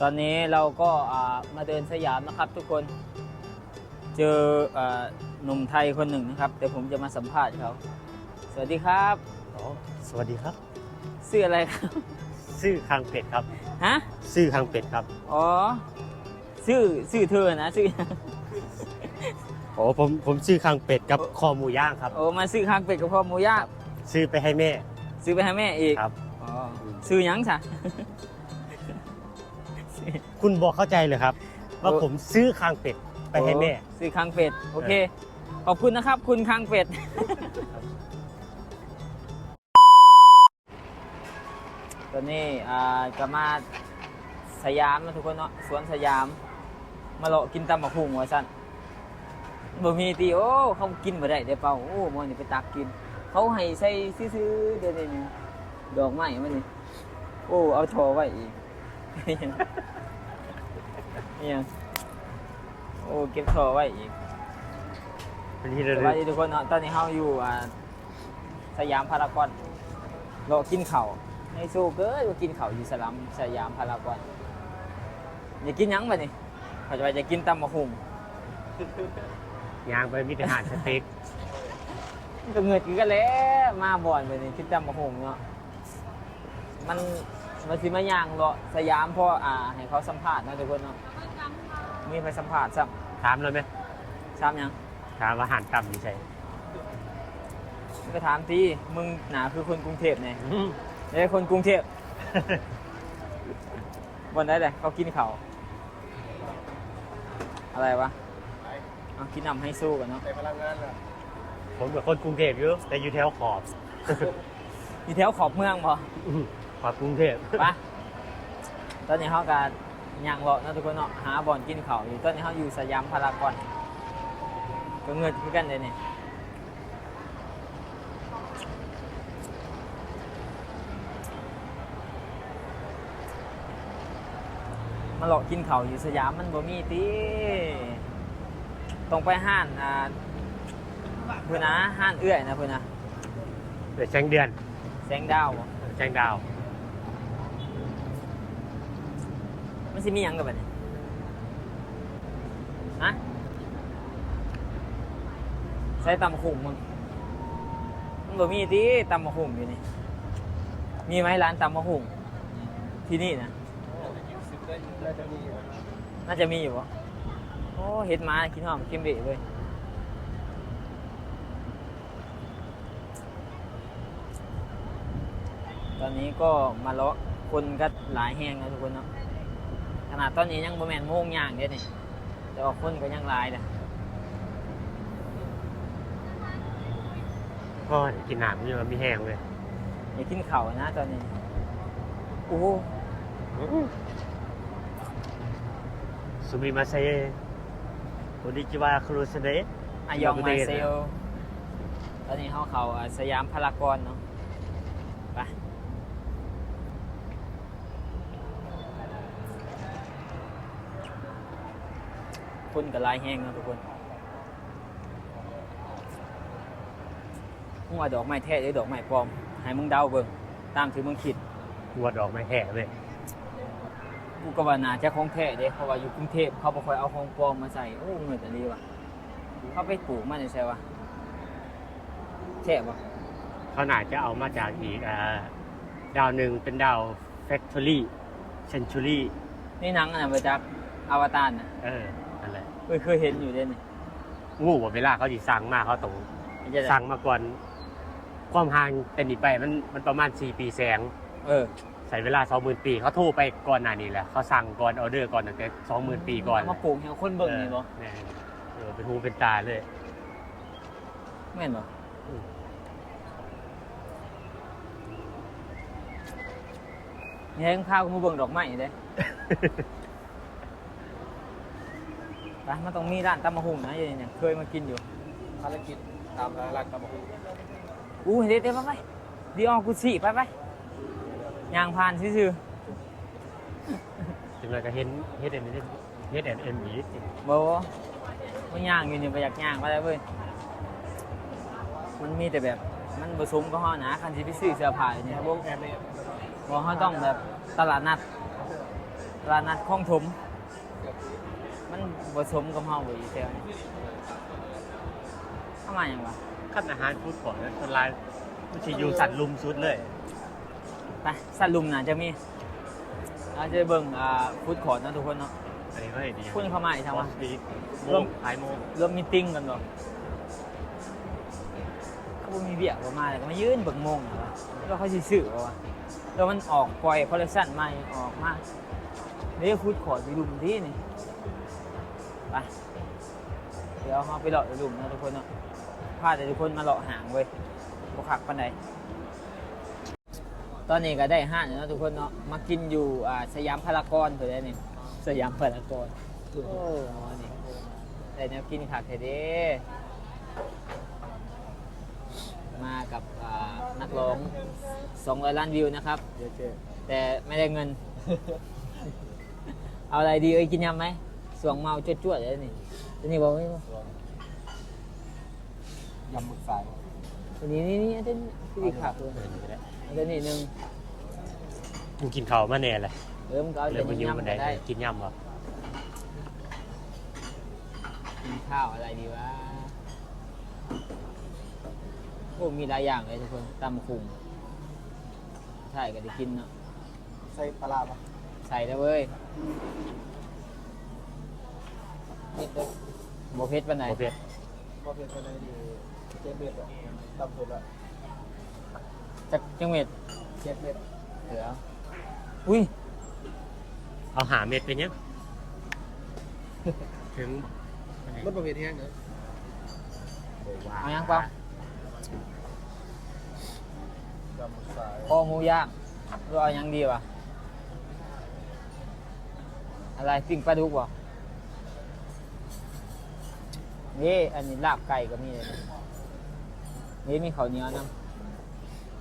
ตอนนี้เราก็อ่ามาเดินสยามนะครับทุกคนเจออ่าหนุ่มไทยคนหนึ่งนะครับเดี๋ยวผมจะมาสัมภาษณ์เขาสวัสดีครับอ๋อสวัสดีครับชื่ออะไรครับชื่อคางเป็ดครับฮะชื่อคางเป็ดครับอ๋อชื่อชื่อเธอนะชื่อโอ้ผมผมชื่อคางเป็ดกับคอหมูย่างครับโอ้มาซื้อคางเป็ดกับพ่อหมูย่างซื้อไปให้แม่ ซื้อไปให้แม่อีกครับอ๋อซื้อหยังจ้ะ คุณบอกเข้าใจเลยครับ ว่าโอ้ผมซื้อคางเป็ดไปให้แม่โอ้ซื้อคางเป็ดโอเค ขอบคุณนะครับ คุณคางเป็ด ตอนนี้อ่าจะมาสยามนะทุกคนเนาะสวนสยาม มาเลาะกินตำบักหุ่งว่าสั่นบ่มีตีโอ้เขากินบ่ได้เดี๋ยวเปล่าโอ้มอนี่ไปตักกิน เขาให้ใส่ซื้อๆเดี๋ยวนี้ดอกไม้มันนี่โอ้เอาทอไว้อีก นี่ยังโอ้เก็บทอไว้อีกวันนี้สเราวัสดีทุกคนเนาะตอนนี้เฮาอยู่อ่าสยามพารากอนเรากินข้าวในสู้เกิดว่ากินข้าวอยู่สลามสยามพารากอนอย่ากินหยังบัดนี้เขาจะไปจะกินตำมะฮุ่งยางไปมิตรหารสเต็กก็เงิดกินกันแล้วมาบ่อนบัดนี้กินตำมะฮุ่งเนาะมันมันสิมาย่างเลาะสยามเพราะอ่าให้เขาสัมภาษณ์เนาะทุกคนเนาะ มีไปสัมภาษณ์ซ้ถามเลยไหมำซ้ำยังถามว่าอาหารต่ำอยู่ใช่มึงก็ถามทีมึงหนาคือคนกรุงเทพไงไม่ใช่คนกรุงเทพวันได้เลยเขากินเขาวอะไรวะเอากินน้ำให้สู้กันเนาะในพลังงานอะผมเป็นคนกรุงเทพอยู่แต่อยู่แถวขอบอยู่แถวขอบเมืองพออื้อขอบกรุงเทพปะตอนนี้เขาการ ย่างเลาะเนาะทุกคนเนาะหาบ่อนกินเขาวอยู่ตอนนี้เขาอยู่สยามพารากอนก็เงินคือกันเลยเนี่ยมาเลาะกินเขาวอยู่สยามมันบ่มีตีต้องไปห้านอ่าเพื่อนนะห้านเอื้อยนะเพื่อนนะเดี๋ยวแจ้งเดือนแสงดาวบ่แจ้งดาว มัน สิมีหยังกับแบบนี้ฮะใส่ตำขุ่มมึงมันบ่มีที่ตำมะหุ่มอยู่นี่ มีไหมร้านตำมะหุ่มที่นี่นะ น่าจะมีอะน่าจะมีอยู่วะโอ้เห็ดหมากินหอมกิมเบะเลยตอนนี้ก็มาเลาะคนก็หลายแห้งนะทุกคนเนาะ นาดตอนนี้ยังบ่แม่นโมงย่างเด้นี่แต่ว่าคนก็ยังหลายนะก็กินน้ำอยู่แล้วมีแห้งเลยอย่ากินข้าวนะตอนนี้โอ้โหสุมิมาเซโอดิจิวาครูสเดะอายองเราไปมาเดทเซลตอนนี้เขาเขาอ่าสยามพารากอนเนาะ คนกับลายแห้งเนาะทุกคนมึงว่าดอกไม้แท้หรือดอกไม้ปลอม ให้มึงเดาเบิ่งตามที่มึงคิดหัวดอกไม้แห้เลยกูก็ว่าน่าจะของแท้เด้เพราะว่าอยู่กรุงเทพเขาบ่ค่อยเอาของปลอมมาใส่โอ้เงินอันนี้ว่ะเขาไปปลูกมันใช่ปะแท้ปะเขาน่าจะเอามาจากอีกอ่าดาวหนึ่งเป็นดาวแฟคทอรี่เซนชูรี่นี่หนังอันนั้นมาจากอวตารนะเออนั่นแหละ เอ้ยเคยเห็นอยู่เด้นี่งูว่าเวลาเขาดิสั่งมาเขาต้องไม่ใช่สั่งมาก่อน ความห่างแต่นี้ไปมันมันประมาณ4ปีแสง เออใส่เวลา20,000ปีเขาโทรไปก่อนหน้านี้แหละเขาสั่งก่อนออเดอร์ก่อนตั้งแต่20,000ปีก่อนเอามาปลูกให้คนเบิ่งนี่บ่เออแน่เออเป็นหูเป็นตาเลย แม่นบ่อืมนี่ให้พากูมาเบิ่งดอกไม้เด้ ไปมันต้องมีร้านตำมะฮุ่งนะอยู่นี่เนี่ยเคยมากินอยู่ภารกิจตามหลักตามมาคุยอู้เด็ดเด็ดไปไปดีออกกูสิไปไปยางผ่านซื่อถึงเลยก็เห็นเฮ็ดเอ็นเฮ็ดเอ็นเอ็มอีๆบ่มันย่างอยู่นี่ไปอยากย่างไปได้เว้ยมันมีแต่แบบมันผสมก็ห่อนะคันสิไปซื้อเสื้อผ้าอยู่เนี่ย วงแอมเนี่ยบ่เขาต้องแบบตลาดนัดตลาดนัดคลองถม มันผสมกับเฮาบ่อยู่แถวนี้เข้ามาหยังวะขั้นอาหารฟู้ดก่อนนะคนร้ายมันจะอยู่สัตว์ลุมสุดเลย ไปสัตว์ลุมน่ะจะมีเราจะเบิ่งอ่าฟู้ดคอร์ทเนาะทุกคนเนาะอันนี้ก็เห็นดีคุณเข้ามาอีกทางวะดีโมร่วมงขายโมงรวมมีตติ้งกันบ่เขาบ่มีเบียกบ่มาแล้วก็มายืนเบิ่งโมงนะวะแล้วเขาสิซื้อบ่วะแล้วมันออกปล่อยคอลเลคชันใหม่ออกมาเดี๋ยวฟู้ดคอร์ทอยู่ลุมที่นี่ ไปเดี๋ยวเราไปเลาะอยู่ลุมเนาะทุกคนเนาะพาแต่ทุกคนมาเลาะหางเว้ยบ่คักปานใดตอนนี้ก็ได้ห้านแล้วเนาะทุกคนเนาะมากินอยู่อ่าสยามพารากอนเพิ่นได้นี่สยามพารากอนโอ้นี่ได้แนวกินขาดเทเด้มากับอ่านักร้อง200ล้านวิวนะครับเดี๋ยวเจอแต่ไม่ได้เงิน เอาอะไรดีเอ้ยกินยำไหมส วงเมาจวดๆเลยนี่ตัวนี้บอกไม่บอกยำหมึกสายตัวนี้นี่นี่อันนี้ที่ขาดตัวเออนี่ก็ได้อันนี้หนึ่งมึงกินข้าวมาแน่เลยเออมันก็เอาเลแต่ยมายืมยำมันๆได้ก็ได้กินยำเหรอกินข้าวอะไรดีวะโอ้มีหลายอย่างเลยทุกคนตำคุงใช่ก็ได้กินเนาะใส่ปลาร้าปะใส่แล้วเว้ยนี่เด้อ โบเพชรปันไหนโอเคว่าเพียงแค่ไหนดีเจ็ดเม็ดอะต่ำสุดละจากจังเม็ดเจ็ดเม็ดเหลืออุ้ยเอาหาเม็ดไปเนี้ยถึงมันประเภทแห้งนะเอายังเปล่ายำหมึกสายคอหมูย่างหรือเอายังดีวะอะไรปิ้งปลาดุกวะ นี่อันนี้ลาบไก่ก็มีเลยนะนี่มีข้าวเหนียวนะ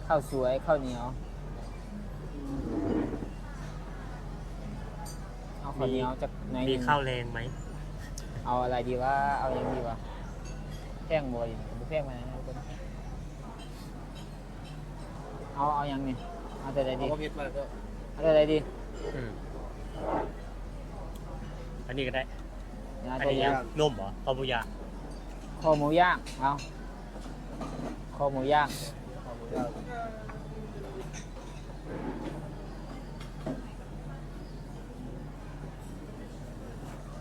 ข้าวสวยข้าวเหนียวเอาข้าวเหนียวจากไหนอยหมีนึ่งข้าวแรงไหมเอาอะไรดีวะเอาอย่างดีวะแพงบ่ดิบ่แพงมานะทุกคนเอาเอาอย่างนี้เอาแต่ใดเอาดีประเภทมาก็เอาแต่ใดดีอืมอันนี้ก็ได้เอาอันแต่นี้ย่างนุ่มเหรอข้าวบุยา คอหมูย่างเอาคอหมูย่างเอาหมูย่าง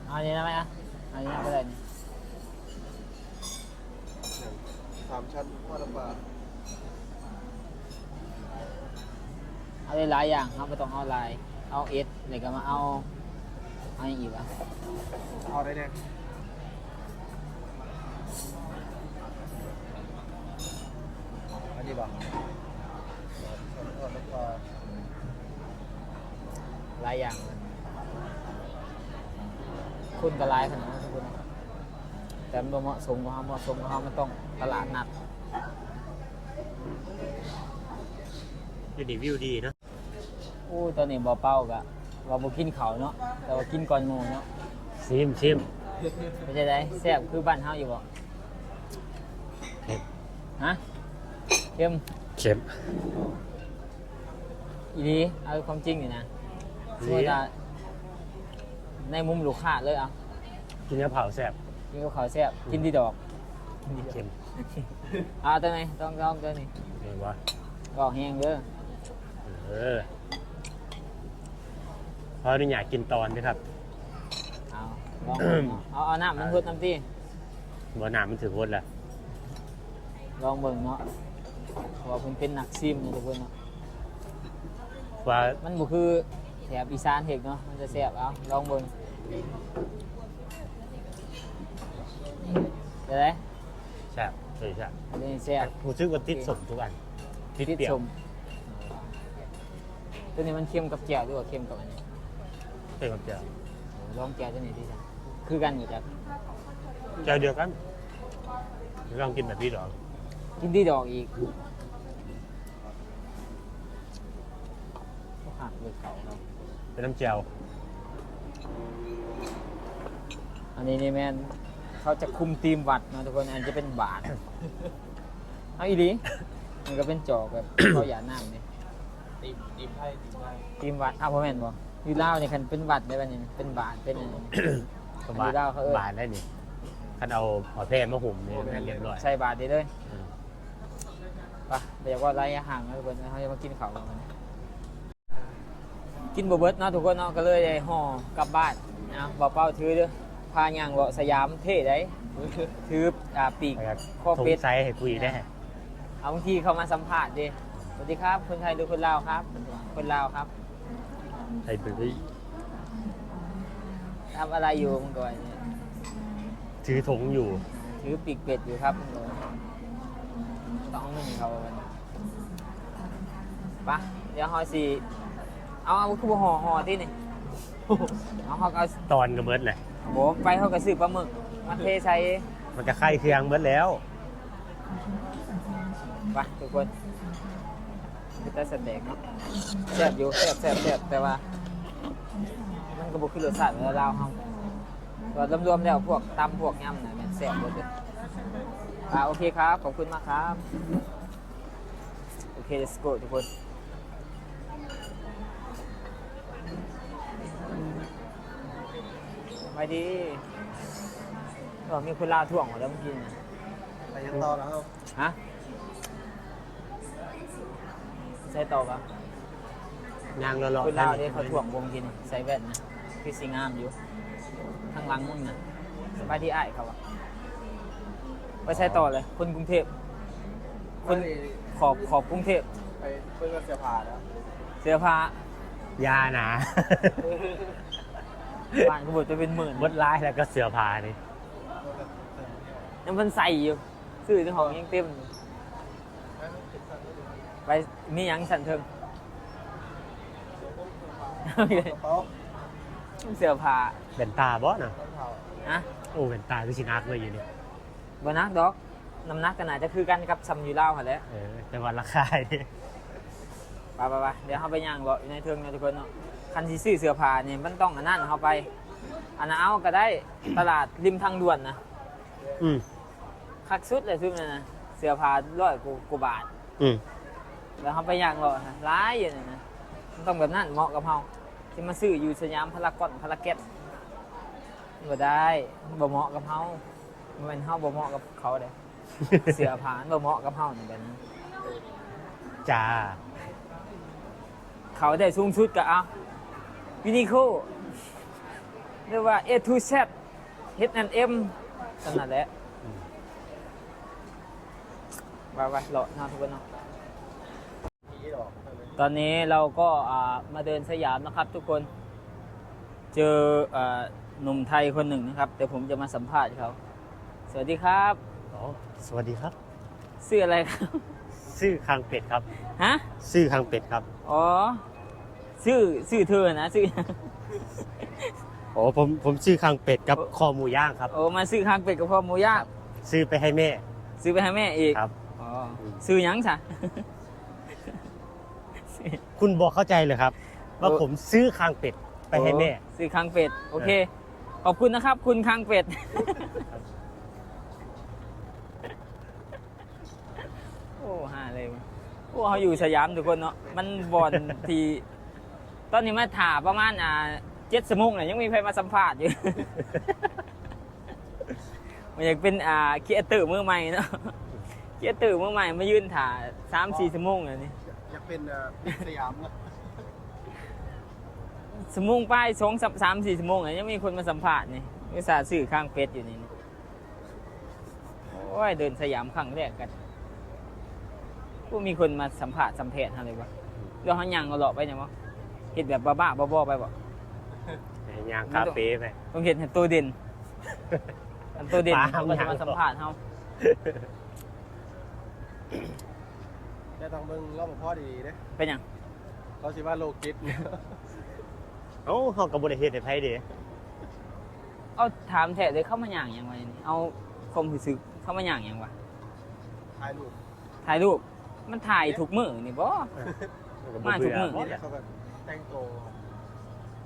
เอาอันนี้นะไหมอะเอาอันนี้นะก็ได้นี่สามชั้นทอดน้ำปลาเอาได้หลายอย่างครับไม่ต้องเอาหลาย เอาเอสเลยก็มาเอาเอาอย่างอีกวะ เอาได้แน่อันนี้บ่ทอดน้ำปลา หลายอย่างเลย คุณก็หลายขนาดนั้นทุกคนแต่มันบ่เหมาะสมกับเขาเหมาะสมกับเขามันต้องตลาดนัดอยู่ดีวิวดีเนอะอู้ตอนนี้บ่เป้ากะว่าบ่กินเขาวเนาะแต่ว่ากินก่อนหมู่เนาะซิมซิมเป็นจังไดแซ่บคือบ้านเฮาอยู่บ่เค็มฮะเค็มเค็มอีหลีเอาความจริงนี่นะสมมุติว่า ในมุมลูกค้าเลยเอากินกะเพราแซ่บกินกับข้าวแซ่บกินที่ดอกเค็มเอาตัวไหนต้องต้องตัวนี้เห็นวะก็แห้งเด้อเออเพราะนี่อยากกินตอนนะครับเอาลองเบิ่งเนาะเอาเอาน้ำมันพุดน้ำตีบ่หนามันถึงวนแหละลองเบิ่งเนาะเพราะว่าเพิ่นเป็นนักซิมเนาะทุกคนเนาะว่ามันบ่คือแถบอีสานเฮ็ดเนาะมันจะแซ่บเอาลองเบิ่ง ได้ไหมแซ่บเออแซ่บอันนี้แซ่บรู้สึกว่าติดสมทุกอันติดติดเปรี้ยชวมตัวนี้มันเค็มกับแจ่วด้วยว่าเค็มกับอันนี้เป็นกับเจียวลองแจ่วตัวนี้ดิจ้ะคือกันอยู่จ้ะเจียวเดียวกันลองกินแบบพี่ดอก กินที่ดอกอีกก็หักเลยเขาเนาะเป็นน้ำเจียว นนี้นี่แม่นเขาจะคุมทีมวัดเนาะทุกคนอันจะเป็นบาท เอาอีดีมันก็เป็นจอกแบบ เขาหยาดน้ำเนี่ยตีมตีมไทยตีมไทยทีมวัดอ้าวพ่อแม่นบ่อยู่ลาวเนี่ยคันเป็นบัตรได้ป่ะเนี่ยเป็นบาทเป็นอะไรก็บาทอยู่ลาวเขาเอิ้น บาทได้นี่คันเอาหอแพร่มาห่มนี่แม่นเรียบร้อยใส่บาทได้เลยอืมไปเดี๋ยวก็ไล่ห่างแล้วทุกคนเขาจะมากินข้าวกันกินบเบิร์ตเนาะทุกคนเนาะก็เลยได้ห่อกลับบ้านนะบอกเป้าถือเด้อ พาย่างเลาะสยามเท่ได้ถืออ่าปีกแล้วก็ข้อสงเป็ดสัยให้คุยได้เอาบางทีเขามาสัมภาษณ์ดิสวัสดีครับ คนไทยหรือคนลาวครับ คนลาวครับไอ้เบยทำอะไรอยู่มึงก่อนเนี่ยถือถุงอยู่ ถือปีกเป็ดอยู่ครับมึงก่อนต้องมึงเขามันไปะเดี๋ยวหอสีเอาเอาคือบ่ห่อห่อที่นี่เอาเขาก็เอาตอนก็เบิดแหละ โบไปเขาก็ซื้อปลาหมึกมาเทใส่มันจะไข่เครื่องเบิดแล้วไปทุกคนมีแต่สเต็กเนาะแซ่บอยู่แซ่บแซ่บแซ่บแต่ว่า มันก็บ่คือรสชาติของลาวเฮาก็รวมๆแล้วพวกตำพวกยำน่ะแม่นแซ่บหมดเลยอ่าโอเคครับ ขอบคุณมากครับ โอเค let's go ทุกคน ไปดีก็มีคนลาวท่วงหมดแล้วเมื่อกี้น่ะไปยังต่อแล้วครับฮะใส่ต่อปะยางรอๆคนลาวเนี่ยเขาถ่วงวงกินใส่แว่นนะคือสีงามอยู่ข้างหลังมึงน่ะสบายที่อ้ายเขาอะไปใช้ต่อเลย คนกรุงเทพคนขอบขอบกรุงเทพไปเพื่อนก็เสียผ่าแล้ว Dạ. เสื้อผ้ายาหนา บ้านก็บอกจะเป็นหมื่นเบิดร้ายแล้วก็เสือผ้านี่ยังมันใส่อยู่ซื้อที่ห้องยังเต็มอยู่ไปมีหยังสั่นเทิงกระเป๋าเสื้อผ้าเป็นตาบ่น่ะต้นเผานะโอ้เป็นตาคือสินักเลยอยู่นี่บนักดอกน้ำหนักกันอาจจะคือกันกับซัมยูเล่าวหั่นแหละเออแต่ว่าราคานี่ ไปไปไปเดี๋ยวเขาไปย่างรออยู่ในเทิงนะทุกคนเนาะ คันที่ซื้อเสื้อผ้านี่มันต้องอันนั้นเขาไป อันนั้นเอาก็ได้ตลาดริมทางด่วนนะอืมคักสุดเลยซุ่มนั่นนะเสื้อผ้าร้อยกว่าบาท อืมแล้วเขาไปย่างรอนะร้ายอยู่นั่นนะมันต้องแบบนั้นเหมาะกับเขาที่มาซื้ออยู่สยามพารากอนพารากอนบ่ได้บ่เหมาะกับเขามันเป็นเขาบ่เหมาะกับเขาเลย เสื้อผ้ามันบ่เหมาะกับเขานี่แบบนั้นจ้า เขาได้สูงสุดก็เอา ยูนิโคเรียกว่า A to Z H&M สนั่นแหละอืมไปไปเลาะเนาะทุกคนเนาะผีหรอกตอนนี้เราก็อ่ามาเดินสยามนะครับทุกคน เจออ่าหนุ่มไทยคนหนึ่งนะครับ เดี๋ยวผมจะมาสัมภาษณ์เขา สวัสดีครับอ๋อสวัสดีครับชื่ออะไรครับชื่อคางเป็ดครับ ฮะชื่อคางเป็ดครับ อ๋อ ชื่อชื่อเธอนะชื่อโอ้ผมผมชื่อคางเป็ดกับคอหมูย่างครับ โอ้มาซื้อข้างเป็ดกับพ่อหมูย่างซื้อไปให้แม่ ซื้อไปให้แม่อีกครับ อ๋อซื้อหยังซะ คุณบอกเข้าใจเลยครับ ว่าโอ้ ผมซื้อคางเป็ดไปให้แม่ โอ้ซื้อคางเป็ด โอเค ขอบคุณนะครับ คุณคางเป็ด โอ้ห่าเลยว่ะโอ้เขาอยู่สยามทุกคนเนาะ มันบอลที ตอนนี้มาถ่าประมาณอ่าเจ็ดสมุกเนี่ยยังมีใครมาสัมภาษณ์อยู่ มันอยากเป็นอ่าเคียตื่มือใหม่เนาะเคียตื่มือใหม่มายืนถ่าสามสี่สมุกเลยนี่อยากเป็นเอ่อบิ๊กสยามนะสมุงป้ายสองสามสามสี่สมุงอะยังมีคนมาสัมภาษณ์นี่วิสาห์สื่อข้างเป็ดอยู่นี่นี่โอ้ยเดินสยามครั้งแรกกันผู้มีคนมาสัมภาษณ์สัมเพจอะไรวะเรื่องเขายังเอาเลาะไปยังวะ เห็นแบบบ้าๆบอๆไปบ่ ย่างคาเฟ่ไป ต้องเห็นเห็นตัวเด่น อันตัวเด่นปาล์มเขาก็จะมายังสัมภาษณ์เขาได้ต้องเบิ่งรอบพ่อดีๆเด้เป็นหยังเขาสิว่าโลกิตเนี่ยเอ้าเขากับบริเฮ็ดในไทยเด้เอาถามแท้เลยเข้ามาอย่างยังไงนี่เอาความรู้สึกเข้ามาอย่างยังวะถ่ายรูปถ่ายรูปมันถ่ายถูกมือนี่บ่ มาทุกมื้อนี่เขาก็ แต่งตัว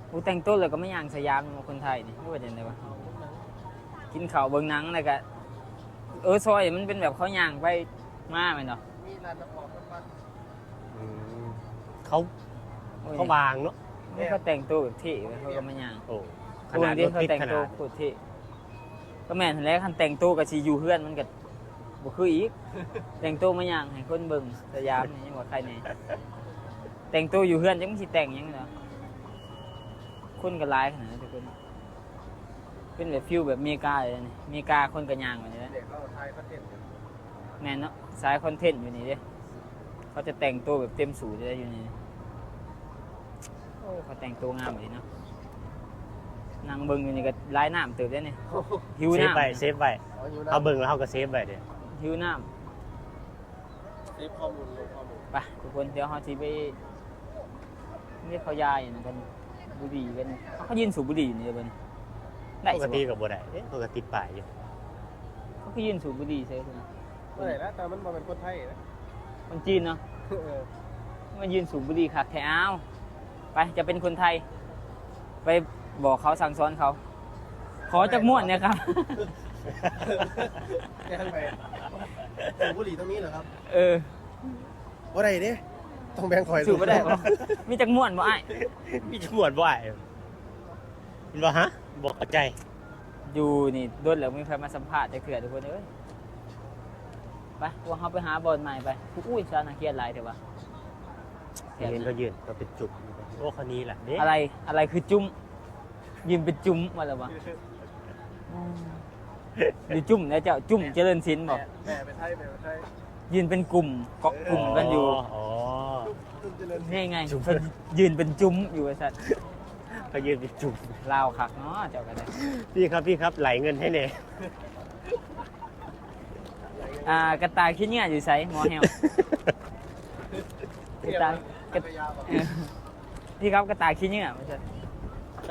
กูแต่งตัวเลยก็ไม่ย่างสยามมาคนไทยนี่ไม่ว่าจะไงวะกินข้าวเบิ่งหนังแล้วก็เออซอยมันเป็นแบบเขาย่างไปมาไหมเนาะมีร้านน้ำหอมน้ำมันอืมเขาโอ้ยเขาวางเนาะมนี่เขาแต่งตัวแบบที่เขาก็มาย่างโอ้ขคนนาดรที่ถเขาติดแต่งขตันาวดโคตรที่ก็แม่นหั่นแหล้วคันแต่งตัวก็สิอยู่เฮือนมันก็บ่คืออีก แต่งตัวมาย่างให้คนเบิ่งสยามนี่ยังว่าใครแน่ แต่งตัวอยู่เฮือนจังสิแต่งหยังเนาะคนก็หลายขนาดนั้นทุกคนเป็นแบบฟิลแบบอเมริกาเลยนี่อเมริกาคนก็ย่างแบบนี้แหละเด็กเขาไทยเขาเต้นกันแม่นเนาะสายคอนเทนต์อยู่นี่เด้เขาจะแต่งตัวแบบเต็มสูทเลยอยู่นี่โอ้เขาแต่งตัวงามเลยเนาะนางเบิ่งอยู่นี่ก็ลายน้ำเติบได้เนี่ยหิวเซฟน้ำไว้เซฟไว้เอาอยู่นะเอาเบิ่งแล้วเขาก็เซฟไว้เด้หิวน้เซฟข้อมูลลงข้อมูลำไปทุกคนเดี๋ยวเขาทีไป นี่เขายายอย่างนั้นกันบุหรี่กันเขายืนสูบบุหรี่อยู่นี่เบิ่นได้ปกสิติบ่กับบ่ได้เอ๊ะปกติป้ายอยู่เขาก็ยืนสูบบุหรี่ใช่ไหมเมื่อไหร่นะแต่มันมาเป็นคนไทยนะคนจีนเนาะเออมายืนสูบบุหรี่คักแถวไปจะเป็นคนไทย ไปบอกเขาสั่งสอนเขา ขอจากม่วนเนี่ยครับยังไปสูบบุหรี่ตรงนี้เหรอครับเออ ว่าไรเนี่ย ต้องแบ่งคอยสูบไม่ได้บ่มีจากม่วนบ่ไอ้ายมีจมวดบ่ไอ้เห็นบ่ฮะบ่เข้าใจอยู่นี่โดนแล้วมีใครมาสัมภาษณ์จะเกลือทุกคนเอ้ยไปว่าเขาไปหาบอลใหม่ไปอุ้ยชานาเกียรหลายเถอะวะเห็นเขายืนก็เป็นจุกโอ้คนนี้แหละเด้อะไรอะไรคือจุ้มยืนเป็นจุ้มมาแล้ววะหรือจุ้มนะเจ้าจุ้มเจริญศิลป์บอกแม่เป็นไทยแม่เป็นไทย ยืนเป็นกลุ่มเกาะกลุ่มกันอยู่อ๋อจุ๊บเจริญนี่ไงจุ้มเขายืนเป็นจุ้มอยู่ไอ้สัตว์เขายืนเป็นจุกลาวคักเนาะเจ้ากันเลยพี่ครับพี่ครับไหลเงินให้เน่อ่ากระต่ายขี้เหงื่ออยู่ไสหมอแฮวกระต่ายกระพยาบอกเออพี่ครับกระต่ายขี้เหงื่อไม่ใช่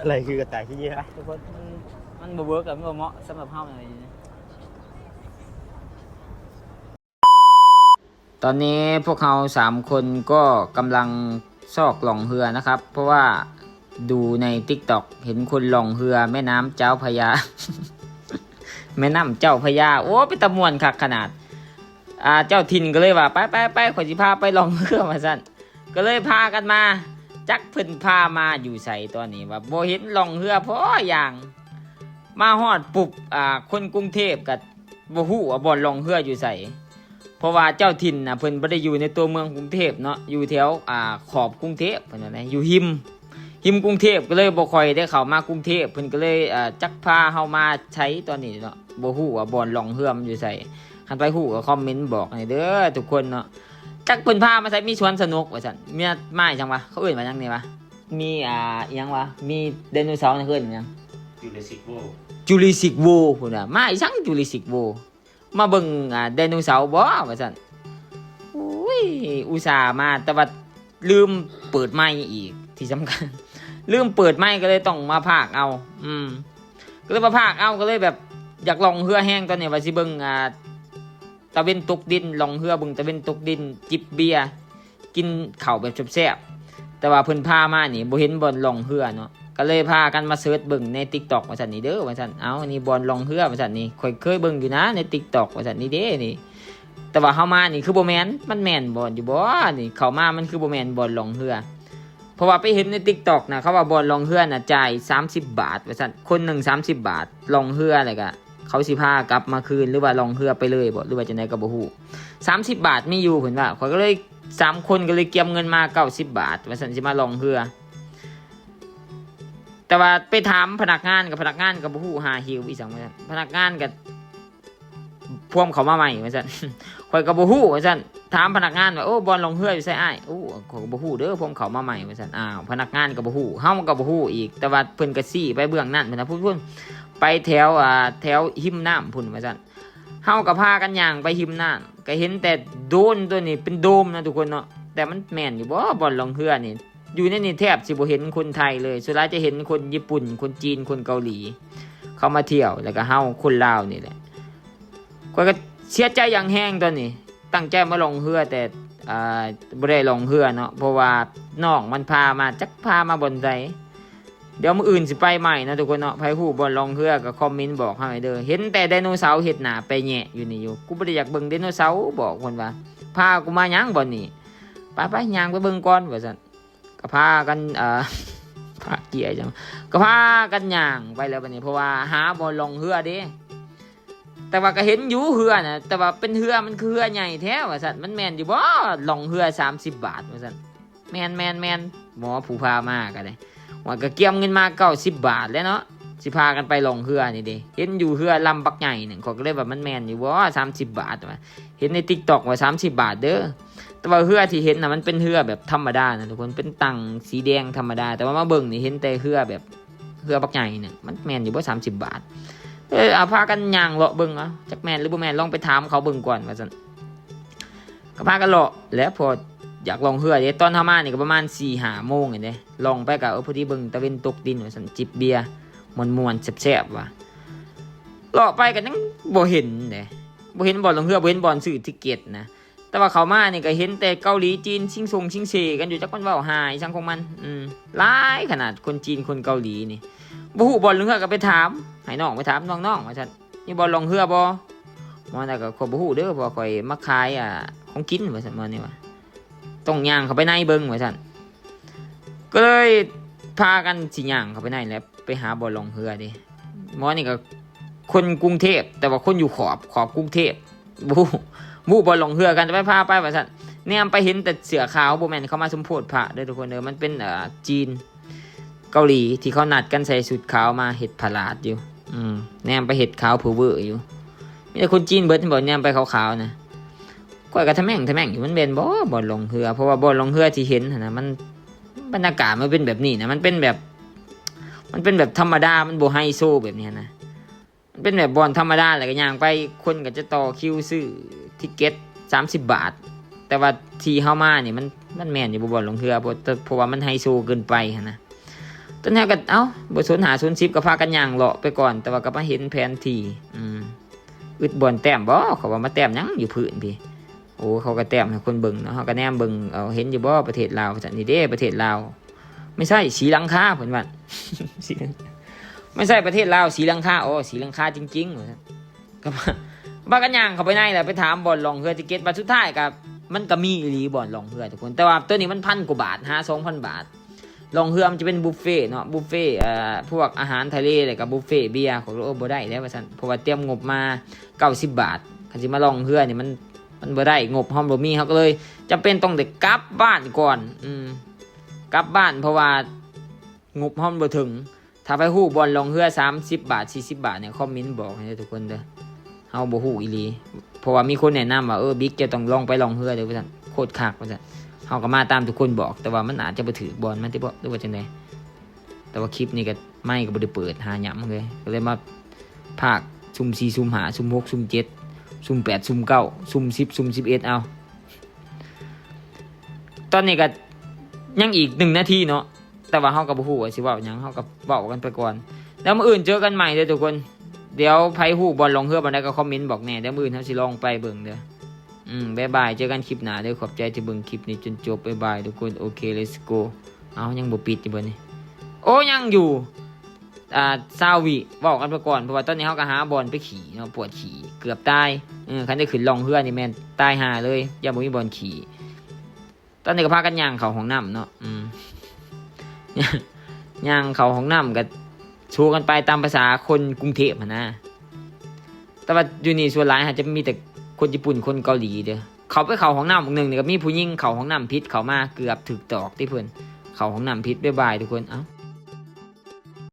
อะไรคือกระต่ายที่นี่ไปทุกคนมันมันบ่เวิร์กกับมันบ่เหมาะสำหรับเฮาอะไรอย่างนี้ต อนนี้พวกเราสามคนก็กำลังซอกหล่องเรือนะครับ เพราะว่าดูใน t ิ k t o k เห็นคนหล่องเรือแม่น้ำเจ้าพยา แม่น้ำเจ้าพยา โอ้เป็นตะมวนคักขนาด อ่าเจ้าถิ่นก็เลยว่า ไปไปไปขอยสิพาไปลองเรือมาสั่นก็เลยพากันมา จักเพิ่นพามาอยู่ใส่ตอนนี้ว่าโบเห็นลองเรือพออย่าง มาฮอดปุบอ่าคนกรุงเทพกับบ่ฮู้ว่าบ่อนลองเรืออยู่ใส่ เพราะว่าเจ้าถิ่นน่ะเพิ่นบ่ได้อยู่ในตัวเมืองกรุงเทพเนาะอยู่แถวอ่าขอบกรุงเทพเพิ่นว่าไงอยู่หิมหิมกรุงเทพก็เลยบ่ค่อยได้เข้ามากรุงเทพเพิ่นก็เลยอ่าจักพาเฮามาใช้ตอนนี้เนาะบ่ฮู้ว่าบ่อนลองเรือมันอยู่ใส่คันไปหูก็คอมเมนต์บอกให้เด้อทุกคนเนาะจักเพิ่นพามาใส่มีสวนสนุกว่าซั่นมีไม้จังวะเขาเอิ้นว่าจังนี่วะมีอ่าอิหยังวะมีไดโนเสาร์นะเอิ้นหยังอยู่ในสิกโวจูริสิกโวพุ่นน่ะมาอีสังจูริสิกโว มาเบิ่งอ่าไดโนเสาร์บ่ว่าซั่นโอ้ยอุตส่าห์มาแต่ว่าลืมเปิดไม้อีกที่สำคัญ ลืมเปิดไม้ก็เลยต้องมาพากเอา อืม ก็เลยมาพากเอาก็เลยแบบ อยากลองเรือแห้งตอนนี้ว่าสิเบิ่งอ่าตะเวนตกดินลองเรือเบึงตะเวนตกดิน จิบเบียร์กินข้าวแบบแซ่บๆแต่ว่าเพิ่นพามานี่บ่เห็นบอลองเรือเนาะ ก็เลยพากันมาเสิร์ชเบิ่งใน TikTok ว่าซั่นนี่เด้อว่าซั่นเอานนี้บอลลองเรือว่าซั่นนี่ข่อยเคยเบิ่งอยู่นะใน TikTok ว่าซั่นนี่เด้นี่ แต่ว่าเฮามานี่คือบ่แม่นมันแม่นบอลอยู่บ่นี่เข้ามามันคือบ่แม่นบอลลองเรือเพราะว่าไปเห็นใน TikTok นะเขาว่าบอลลองเรือน่ะจ่าย 30 บาทว่าซั่นคนหนึ่ง30 บาทลองเรืออะไรก็เขาสิพากลับมาคืนหรือว่าลองเรือไปเลยบ่หรือว่าจังไดก็บ่ฮู้สามสิบบาทไม่อยู่เห็นว่าข่อยก็เลยสามคนก็เลยเก็บเงินมาเก้าสิบบาทว่าสันสิมาลองเรือ แต่ว่าไปถามพนักงานกับพนักงานกับผู้หาฮิวอีสังว่าซั่นพนักงานกับพวมเขามาใหม่ว่าสันข่อยกับบูฮู้ว่าสันถามพนักงานว่าโอ้บอลลงเรืออยู่ใส่ไอ้โอ้ขอยกับบูฮู้เด้อพวมเขามาใหม่ว่าสันอ้าวพนักงานกับบูฮู้เฮากับบูฮู้อีก แต่ว่าเพิ่นก็ซี่ไปเบื้องนั้นเพิ่นนะพูดพูดไปแถวอ่าแถวหิมน้ำพุ่นว่าสันเฮากับพากันย่างไปหิมน้ำก็เห็นแต่โดนตัวนี้เป็นโดมนะทุกคนเนาะแต่มันแม่นอยู่บ่บอลลองเรือนี่ อยู่ในนี่แทบสิบ่เห็นคนไทยเลยสุดท้ายจะเห็นคนญี่ปุ่น คนจีนคนเกาหลี เขามาเที่ยวแล้วก็เฮาคนลาวนี่แหละก็ก็เสียใจอย่างแห้งตอนนี้ ตั้งใจมาลงเรือแต่อ่าบ่ได้ลงเรือเนาะเพราะว่าน้องมันพามาจักพามาบนไดเดี๋ยวมืออื่นสิไปใหม่นะทุกคนเนาะไผฮู้บ่ลองเฮือก็คอมเมนต์บอกให้เด้อเห็นแต่ไดโนเสาร์เฮ็ดหนาไปแหยะอยู่นี่อยู่กูบ่ได้อยากเบิ่งไดโนเสาร์บอกเพิ่นว่าพากูมายังบ่นี่ไปไปย่างไปเบิ่งก่อนว่าซั่น ก็พากันเอ่อพาเกียจังก็พากันย่างไปแล้วบัดนี้ เพราะว่าหาบ่ลงเรือเด้แต่ว่าก็เห็นอยู่เรือนะแต่ว่าเป็นเรือมันคือเรือใหญ่แท้ว่าสันมันแมนอยู่บ่ลองเรือสามสิบบาทว่าสันแมนแมนแมนหมอผู้พามากันเลยว่าก็เกี่ยมเงินมาเก้าสิบบาทแล้วเนาะสิพากันไปลงเรือนี่เดิเห็นอยู่เรือลำบักใหญ่หนึ่งเขาก็เลยว่ามันแมนอยู่บ่สามสิบบาทว่าเห็นในติ๊กต็อกว่าสามสิบบาทเด้อ แต่ว่าเรือที่เห็นนะมันเป็นเรือแบบธรรมดานะทุกคนเป็นตังสีแดงธรรมดา แต่ว่ามาเบิ่งนี่เห็นแต่เรือแบบเรือบักใหญ่เนี่ยมันแมนอยู่บ่สามสิบบาท เออเอาพากันย่างเลาะเบิ่งเอาจักแมนหรือบ่แมนลองไปถามเขาเบิ่งก่อนว่าซั่นก็พากันเลาะแล้วพออยากลองเฮือเด้ตอนเฮามานี่ก็ประมาณ4 5โมงนี่เด้ลองไปก็เออพอดีเบิ่งตะเวนตกดินว่าซั่นจิบเบียร์มวนๆแซ่บๆว่ะเลาะไปก็ยังบ่เห็นเด้บ่เห็นบ่อนลงเฮือบ่เห็นบ่อนซื้อทิเก็ตนะ แต่ว่าเขามาเนี่ยก็เห็นแต่เกาหลีจีนชิงซงชิงเซกันอยู่จักมันเว้าหายช่างของมันอืมหลายขนาดคนจีนคนเกาหลีนี่บ่ฮู้บอนลงเฮือก็ไปถามให้น้องไปถามน้องๆว่าซั่นนี่บ่ลลงเรือบ่มันน่ะก็ขอยบ่ฮู้เด้อเพราะว่าข่อยมาขายอ่าของกินว่าซั่นมื้อนี้ว่าต้องย่างเข้าไปในเบิ่งว่าซั่นก็เลยพากันสิย่างเข้าไปในแล้วไปหาบ่ลลงเรือดิหมอนี่ก็คนกรุงเทพแต่ว่าคนอยู่ขอบขอบกรุงเทพบ่ ฮู้บ่บ่ลงเรือกันจะไปพาไปว่าซั่นแนมไปเห็นแต่เสือขาวโบแมนเขามาสมโพธิพระเด้อทุกคนเด้อมันเป็นเอ่อจีนเกาหลีที่เขานัดกันใส่สุดขาวมาเห็ดผลาดอยู่ อืมแนมไปเห็ดขาวเผือเวอร์อยู่มีแต่คนจีนเบิร์ดบอกแนมไปขาวๆนะก้อยกับทแม่งทะแม่งอยู่มันเป็นบ่บอนลงเรือ เพราะว่าบอนลงเรือที่เห็นนะมันบรรยากาศมันเป็นแบบนี้นะมันเป็นแบบ มันเป็นแบบธรรมดามันโบไฮโซแบบนี้นะ เป็นแบบบอลธรรมดาอะไรก็ย่างไปคนก็จะต่อคิวซื้อทิเก็ตสามสิบบาท แต่ว่าทีเข้ามาเนี่ยมันมันแมนอยู่บ่บอลลงเรือเพราะเพราะว่ามันไฮโซเกินไปนะตอนนี้ก็เอ้าบทสนหาศูนย์สิบก็พากันย่างเลาะไปก่อน แต่ว่าก็มาเห็นแผนที่อืมอึดบอลแต้มบ่เขาว่ามาแต้มยังอยู่พื้นพี่โอ้เขาก็แต้มให้คนเบิ่งเนาะเขาก็แนมเบิ่งเอาเห็นอยู่บ่ประเทศลาวจังนี่เด้ประเทศลาวไม่ใช่สีลังคาเพิ่นว่าสีลัง ไม่ใช่ประเทศลาวสีลังคาโอ้สีลังคาจริงๆว่าซั่นก็มาบ้ากันย่างเขาไปในแหละไปถามบอลลองเฮือติเกตบัตรสุดท้ายกับมันก็มีอีหลีบอลลองเฮือทุกคนแต่ว่าตัวนี้มันพันกว่าบาทหาสองพันบาทลองเฮือมันจะเป็นบุฟเฟ่ต์เนาะบุฟเฟ่ต์เอ่อพวกอาหารทะเลเลยกับบุฟเฟ่ต์เบียร์ของโอ้บ่ได้แล้วว่าซั่นเพราะว่าเตรียมงบมา90บบาทคันสิมาลองเฮือนี่มันมันบ่ได้งบห้อมบ่มีเขาก็เลยจำเป็นต้องได้กลับบ้านก่อนอืมกลับบ้านเพราะว่างบห้อมบ่ถึง ถ้าไปฮู้บอลลงเฮือ30บาท40บาทเนี่ยคอมเมนต์บอกให้ทุกคนเด้อเฮาบ่ฮู้อีหลีเพราะว่ามีคนแนะนำว่าเออบิ๊กจะต้องลองไปลองเฮือเด้อว่าซั่นโคตรคักว่าซั่นเขาก็มาตามทุกคนบอก แต่ว่ามันอาจจะไปถือบอลมันที่บอกหรือว่าจังไดแต่ว่าคลิปนี้ก็ไม่ก็บ่ได้เปิดหาหยำเลยก็เลยมาภาคซุ่มสีซุ่มหาซุ่มหกซุ่มเจ็ดซุ่มแปดซุ่มเก้าซุ่มสิบซุ่มสิบเอ็ดเอาตอนนี้ก็ยังอีกหนึ่งนาทีเนาะ แต่ว่าเขากับผู้ว่าสิเว่าหยังเขากับเว้ากันไปก่อน แล้วมืออื่นเจอกันใหม่เด้อทุกคน เดี๋ยวไผหูบอลลงเฮือบอลได้ก็คอมเมนต์บอกแน่เดี๋ยวมืออื่นเขาสิลองไปเบิ่งเด้ออืมบายบายเจอกันคลิปหน้าเด้อขอบใจที่เบิ่งคลิปนี้จนจบบายบายทุกคนโอเค let's go เอายังบ่ปิดอยู่บ่นี่โอ้ยังอยู่อ่าซาวิบอกกันไปก่อนเพราะว่าตอนนี้เขาก็หาบอลไปขี่เนาะปวดขี่เกือบตายเออคันได้ขึ้นลองเฮือนี่แม่นตายหาเลยอย่าบ่มีบอลขี่ตอนนี้ก็พากันย่างเขาของน้ำเนาะอืม ย่างเขาของน้ำก็ชูกันไปตามภาษาคนกรุงเทพนะ แต่ว่าอยู่นี่ส่วนหลายจะมีแต่คนญี่ปุ่นคนเกาหลีเด้อเขาไปเขาของน้ำหนึ่งนี่ก็มีผู้หญิงเขาของน้ำพิษเขามาเกือบถึกตอกที่เพิ่นเขาของน้ำพิษบ๊ายบายทุกคนเอ้า